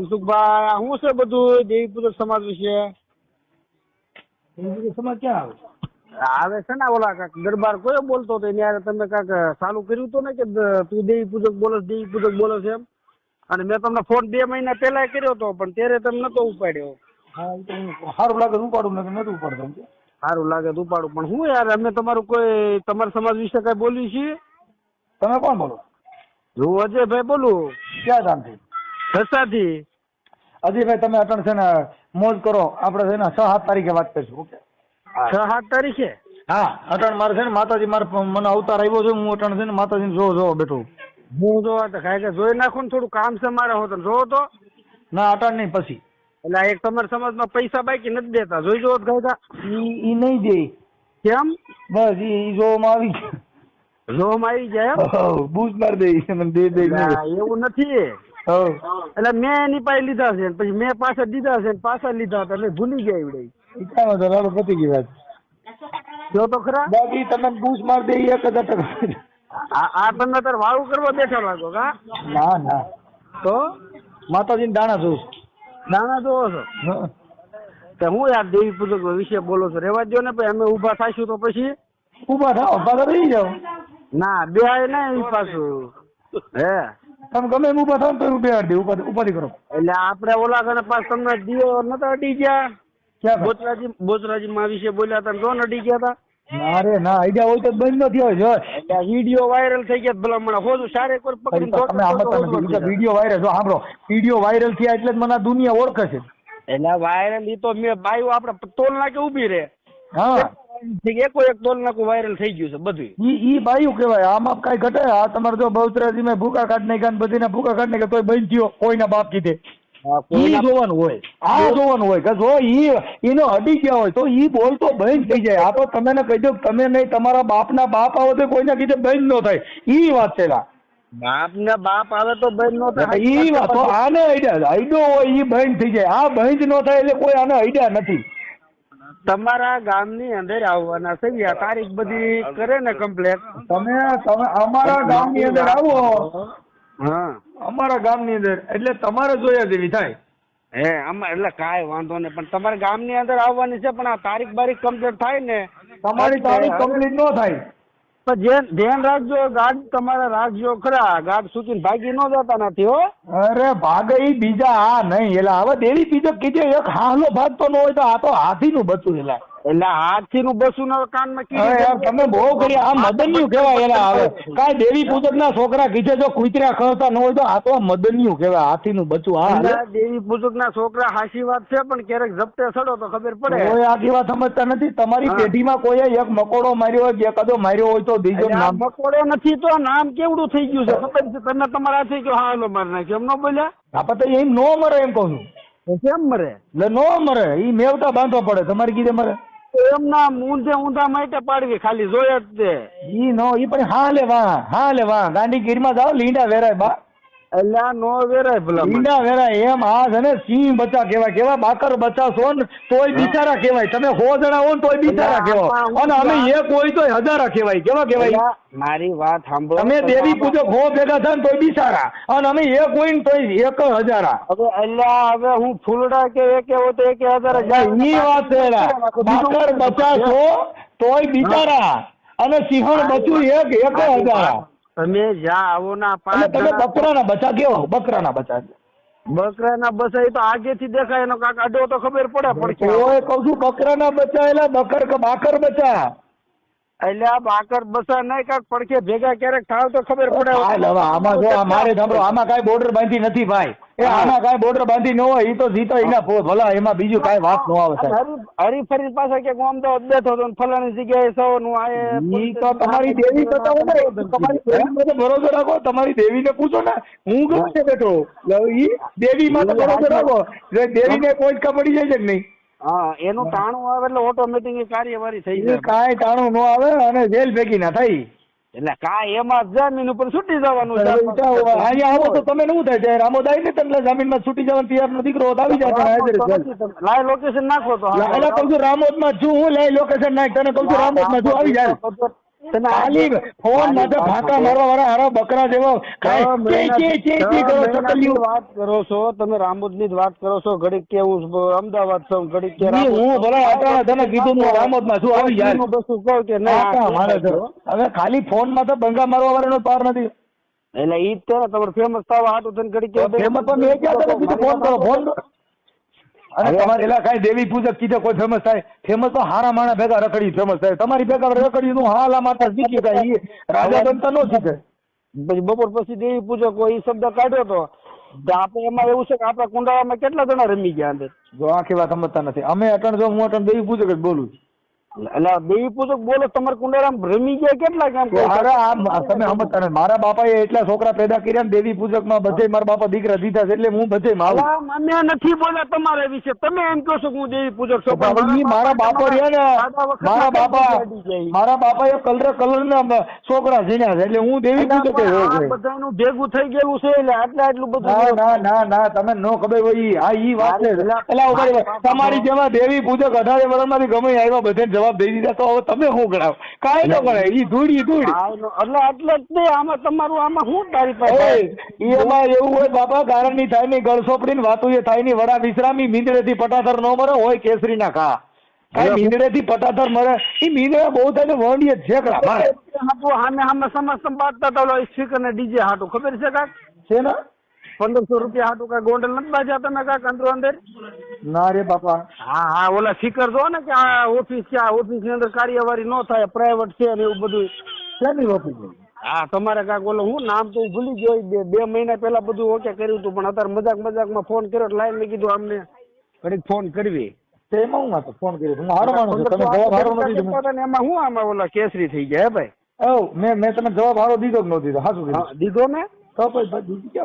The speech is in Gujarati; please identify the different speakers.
Speaker 1: મનસુખભાઈ શું છે બધું દેવીપુત્ર સમાજ વિશે?
Speaker 2: સમાજ ક્યાં આવે?
Speaker 1: આવે છે ને ઓલા કાક દરબાર કયો બોલતો હતો? ત્યારે તમે કાક ચાલુ કર્યું હતું ને કે તું દેવી પૂજક બોલો દેવી પૂજક બોલો છે એમ? અને મેં તમને ફોન બે મહિના પહેલા કર્યો હતો પણ ત્યારે તમે નતો ઉપાડ્યો.
Speaker 2: તો સારું લાગે તો ઉપાડું લાગે નતું ઉપાડતો
Speaker 1: સારું લાગે તો ઉપાડું પણ હું યાર અમે તમારું કોઈ તમારા સમાજ વિશે કઈ બોલી છીએ
Speaker 2: તમે કોણ બોલો?
Speaker 1: હું અજયભાઈ બોલું.
Speaker 2: ક્યાં ગામથી?
Speaker 1: સસાથી
Speaker 2: અજયભાઈ તમે અટણ છે ને મોજ કરો. આપણે છે ને છ સાત તારીખે વાત કરીશું ઓકે?
Speaker 1: છ સાત તારીખે?
Speaker 2: હા અટણ મારે છે ને માતાજી મારે મને અવતાર આવ્યો છે હું અટણ છે ને માતાજી જો જો બેઠો
Speaker 1: હું જોવા તો કાંઈ જોઈ નાખું ને થોડું કામ છે મારે હોત જોવો તો.
Speaker 2: ના અટણ નહીં પછી.
Speaker 1: એટલે આ એક તમારા સમાજમાં પૈસા બાકી નથી દેતા. જોઈ જોવો તો કાંઈ
Speaker 2: ઈ ઈ નહીં દે.
Speaker 1: કેમ?
Speaker 2: બસ ઈ જોવામાં આવી ગયું.
Speaker 1: જોમ આવી જાય
Speaker 2: બૂઝ માર દે મને દે દે
Speaker 1: એવું નથી. એટલે મેં એની પાસે લીધા છે પછી મેં પાછા દીધા છે ને પાછા લીધા હતા એટલે ભૂલી ગયા એવડે
Speaker 2: કાંઈ વાંધો હાલો પતી ગઈ વાત.
Speaker 1: જો તો ખરા.
Speaker 2: બાકી તમે પૂછ માર દે એક હજાર ટકા
Speaker 1: આ તમે તાર વાળું કરવા બેઠા લાગો કા
Speaker 2: ના ના.
Speaker 1: તો?
Speaker 2: માતાજીને દાણા જોઉં
Speaker 1: દાણા જોવો છો? તો હું યાર દેવી પૂજક વિશે બોલો છો. રેવા દો ને પછી અમે ઊભા થાશું તો પછી.
Speaker 2: ઊભા થાઓ પાછા રહી જાવ
Speaker 1: ના બે આય ને પાછું. હે?
Speaker 2: તમે ગમે એમ ઊભા થાવ તો રૂપિયા અડધી ઉપાધિ ઉપાધિ કરો.
Speaker 1: એટલે આપણે ઓલા કને પાસ તમને દિયો નતા અડી ગયા?
Speaker 2: ક્યાં?
Speaker 1: બોચરાજી બોચરાજી માં વિશે બોલ્યા હતા જો અડી ગયા હતા?
Speaker 2: મારે ના આઈડિયા હોય તો બંધ નથી હોય જો.
Speaker 1: વીડિયો વાયરલ થઈ ગયા ભલા મને હોજુ સારે કોઈ પકડીને
Speaker 2: તમે નથી વીડિયો વાયરલ જો સાંભળો. વીડિયો વાયરલ થયા એટલે જ મને દુનિયા ઓળખે છે.
Speaker 1: એટલે વાયરલ ઈ તો મેં બાયું આપણે તોલ નાખે ઊભી રે.
Speaker 2: હા.
Speaker 1: એકો એક તોલ નાખું વાયરલ થઈ ગયું છે બધું
Speaker 2: ઈ ઈ બાયું કહેવાય? આમાં કઈ ઘટે? આ તમારે જો બહુચરાજી મેં ભૂકા કાઢ નાખ્યા ને બધીને ભૂકા કાઢ નાખ્યા તોય બંધ થયો કોઈના બાપ કીધે. ઈ જોવાનું હોય. આ જોવાનું હોય કે જો ઈ ઈનો અડી ગયા હોય તો ઈ બોલતો બંધ થઈ જાય. આ તો તમે ને કહી દો તમે નહીં તમારા બાપના બાપ આવે તો કોઈના કીધે બંધ ન થાય. ઈ વાત છે.
Speaker 1: બાપ ને બાપ આવે તો બંધ નો થાય.
Speaker 2: ઈ વાત તો આને આઈડિયા આઈડિયો હોય ઈ બંધ થઈ જાય. આ બંધ ન થાય એટલે કોઈ આને આઈડિયા નથી.
Speaker 1: તમારા ગામની અંદર આવવાના છે આ તારીખ બધી કરે ને કમ્પ્લેટ
Speaker 2: તમે તમે અમારા ગામની અંદર આવો.
Speaker 1: હા.
Speaker 2: અમારા ગામની અંદર એટલે તમારે જોયા જેવી થાય.
Speaker 1: હે આમાં એટલે કાંઈ વાંધો નહીં પણ તમારા ગામની અંદર આવવાની છે પણ આ તારીખ બારીખ કમ્પ્લીટ થાય ને?
Speaker 2: તમારી તારીખ કમ્પ્લીટ ન થાય.
Speaker 1: પણ ધ્યાન રાખજો, ગાઢ તમારે રાખજો ખરા ગાઢ સુધી ભાગી ન જતા નથી, હો.
Speaker 2: અરે ભાગે બીજા, આ નહીં, એલા, હવે દેવી બીજો કીધે, એક હાલો ભાગતો ન હોય તો આ તો હાથી નું એલા.
Speaker 1: એટલે હાથથી નું બસું ના કાનમાં
Speaker 2: માં તમે બહુ કરી આ મદનિયું કેવાય એલા આવે. કાંઈ દેવી પૂજક ના છોકરા કીધે જો કુતરા ખવતા ન હોય તો આ તો મદનિયું કેવાય હાથી નું બચું.
Speaker 1: આ દેવી પૂજક ના છોકરા હાસી વાત છે પણ ક્યારેક જપ્તે સડો તો ખબર પડે.
Speaker 2: કોઈ આખી વાત સમજતા નથી. તમારી
Speaker 1: પેઢી
Speaker 2: પેઢીમાં કોઈ એક મકોડો માર્યો હોય કે કદો માર્યો હોય તો બીજો
Speaker 1: એટલે
Speaker 2: નામ
Speaker 1: મકોડો નથી તો આ નામ કેવડું થઈ ગયું છે? ખબર છે? તમે તમારા થઈ ગયો હા માર મારી નાખ્યો. એમ ન બોલ્યા?
Speaker 2: આપણે તો એમ નો મરે એમ કહું છું.
Speaker 1: કેમ મરે?
Speaker 2: એટલે નો મરે એ મેવતા બાંધવો પડે તમારી કીધે મરે.
Speaker 1: એમના ઊંધે ઊંધા માટે પાડવી, ખાલી જોયા જ તે.
Speaker 2: ઈ નો, ઈ પણ હા લે વાહ હા લે વાહ. ગાંડી ગીરમાં જાઓ, લીંડા વેરાય બા.
Speaker 1: એટલે આ નો વેરાય ભલા મને.
Speaker 2: વેરાય એમ આ છે ને સિંહ બચ્ચા કહેવાય. કેવા બાકર બચ્ચા છો ને તોય બિચારા કહેવાય. તમે સો જણા હો ને તોય બિચારા કહેવાય. અને અમે એક હોય તોય હજારા કહેવાય. કેવા કહેવાય?
Speaker 1: મારી વાત સાંભળો
Speaker 2: તમે દેવી પૂજક હો ભેગા થાય ને તોય બિચારા. અને અમે એક હોય ને તોય એક હજારા.
Speaker 1: હવે અલ્યા હવે હું ફૂલડા કે એક એવો તો એક હજાર જાય.
Speaker 2: ઈ વાત છે બાકર બચ્ચા છો તોય બિચારા. અને સિંહણ બચ્યું એક એક હજારા.
Speaker 1: તમે જ્યાં આવો ના પાંચ
Speaker 2: તમે બકરાના બચ્ચા કેવો? બકરાના બચ્ચા
Speaker 1: બકરાના બચા એ તો આગેથી દેખાય એનો કાક અડો તો ખબર પડે પણ
Speaker 2: તોય કહું છું બકરાના બચ્ચા એલા બકર કે બાકર બચ્ચા
Speaker 1: એટલે આ બાકર બસા નહીં કાંક પડખે ભેગા ક્યારેક થાવ તો ખબર પડે.
Speaker 2: હવે આમાં જો મારે સાંભળો આમાં કાંઈ બોર્ડર બાંધી નથી ભાઈ. એ આમાં કાંઈ બોર્ડર બાંધી ન હોય એ તો જીતો એના ભલા એમાં બીજું કાંઈ વાત ન આવે સાહેબ.
Speaker 1: હરી ફરી પાછા કે હું અમદાવાદ બેઠો હતો ફલાણી જગ્યાએ સૌ નું આ
Speaker 2: ઈ તો તમારી દેવી તો તમારી દેવી ભરોસો રાખો તમારી દેવીને પૂછો ને હું ગમે છે બેઠો ઈ દેવી માટે ભરોસો રાખો. દેવીને કોઈ કપડી પડી જાય છે કે નહીં.
Speaker 1: હા એનું ટાણું આવે એટલે ઓટોમેટિક કાર્યવાહી થઈ જાય.
Speaker 2: કાંઈ ટાણું ન આવે અને જેલ ભેગી ના થાય.
Speaker 1: એટલે કાંઈ એમાં જમીન ઉપર છૂટી જવાનું
Speaker 2: અહીંયા આવો તો તમે શું થાય છે રામોદ ને તમને જમીનમાં છૂટી જવાનું તૈયાર નો દીકરો આવી જાય હાજર જ
Speaker 1: લોકેશન નાખો તો
Speaker 2: એટલે કહું છું રામોદમાં છું હું લાઈ લોકેશન નાખ. તને કહું છું રામોદમાં છું આવી જાય
Speaker 1: તમે આ-
Speaker 2: ખાલી ફોન માટે ફાંકા મારવા વાળા હારા બકરા જેવો.
Speaker 1: છ
Speaker 2: કાંઈ ચે
Speaker 1: મહિના-
Speaker 2: ચે ચે
Speaker 1: છ
Speaker 2: ચે કરો
Speaker 1: મહિનાથી
Speaker 2: ચકલિયું.
Speaker 1: વાત કરો છો તમે રામોદની જ વાત કરો છો. ઘડીક કે હું અમદાવાદ છું ઘડીક કે
Speaker 2: હું ભલે તને કીધું હું રામોદમાં છું, આવી યાર.
Speaker 1: હું બધું કહું કે ના
Speaker 2: મારે હવે ખાલી ફોનમાં તો બંગા મારવા વાળાનો પાર નથી.
Speaker 1: એટલે ઈ જ ને તમારે ફેમસ થવા હાટું થઈને ઘડીક
Speaker 2: ફેમસ તો મેં ક્યાં તને કીધું? ફોન કરો ફોન. અને તમારે એલા કઈ દેવી પૂજક કીધે કોઈ ફેમસ થાય ફેમસ તો હારા માણા ભેગા રખડી ફેમસ થાય. તમારી ભેગા રખડી નું હાલા માતા શીખી જાય રાજા બનતા નો શીખે.
Speaker 1: પછી બપોર પછી દેવી પૂજક હોય એ શબ્દ કાઢ્યો તો તો આપણે એમાં એવું છે કે આપણા કુંડાળામાં કેટલા જણા રમી ગયા અંદર?
Speaker 2: જો આખી વાત સમજતા નથી. અમે અટણ જો હું અટણ દેવી પૂજક જ બોલું છું.
Speaker 1: એટલે દેવી પૂજક બોલો તમારા કુંડાળામાં રમી ગયા કેટલા કેમ
Speaker 2: અરે આ તમે સમજતા નથી મારા બાપાએ એટલા છોકરા પેદા કર્યા ને દેવી પૂજકમાં બધે મારા બાપા દીકરા દીધા છે એટલે હું બધે
Speaker 1: મારું. મને નથી બોલા તમારા વિશે. તમે એમ કહો છો કે હું દેવી પૂજક છું
Speaker 2: મારા બાપા રહ્યા ને મારા બાપા મારા બાપાએ કલર કલર ના છોકરા જીણ્યા છે એટલે હું દેવી પૂજક.
Speaker 1: બધાનું ભેગું થઈ ગયેલું છે એટલે આટલા આટલું બધું
Speaker 2: ના ના ના તમે નો ખબર હોય. આ ઈ વાત છે. તમારી જેમાં દેવી પૂજક અઢારે વર્ષમાંથી ગમે એ આવ્યા બધાને જવાબ દઈ દીધા તો હવે તમે શું ગણાવ કાંઈ ન ગણાય ઈ ધૂળી ધૂળ.
Speaker 1: એટલે એટલે જ તે આમાં તમારું આમાં શું તારી પાસે
Speaker 2: એમાં એવું હોય બાપા કારણની થાયની ગળસોપડી ની વાતું એ થાયની વડા વિશ્રામી મીંદડે થી પટાથર નો મરે હોય કેસરી ના ખા કાંઈ મીંદડે થી પટાથર મરે ઈ મીંદડે બહુ થાય વંડીએ ઝેકડા મારે.
Speaker 1: હામે સામે સમજ સંભાળતા હતા ઓલો સ્પીકર ને ડીજે હાટું. ખબર છે કાક
Speaker 2: છે ને
Speaker 1: પંદરસો રૂપિયા હતું કઈ ગોંડલ નથી બાજ્યા તમે કાંક અંદર અંદર?
Speaker 2: ના રે બાપા.
Speaker 1: હા હા ઓલા ફિકર જો ને કે આ ઓફિસ છે આ ઓફિસની અંદર કાર્યવાહી ન થાય પ્રાઇવેટ છે ને એવું બધું.
Speaker 2: ક્યાંની ઓફિસ
Speaker 1: હા તમારે કાંક ઓલો હું નામ તો ભૂલી ગયો બે બે મહિના પહેલા બધું ઓકે કર્યું હતું પણ અત્યારે મજાક મજાકમાં ફોન કર્યો લાઈન મેં કીધું અમને ઘડીક ફોન કરવી.
Speaker 2: તે એમાં હું હતો ફોન કર્યો. હું હારો માણસ તમે જવાબ હારો નથી દીધો.
Speaker 1: એમાં હું આમાં ઓલા કેસરી થઈ ગયા હે ભાઈ?
Speaker 2: ઓ મેં મેં તમે જવાબ હારો દીધો કે ન દીધો?
Speaker 1: દીધો ને?
Speaker 2: તો પછી બીજું ક્યાં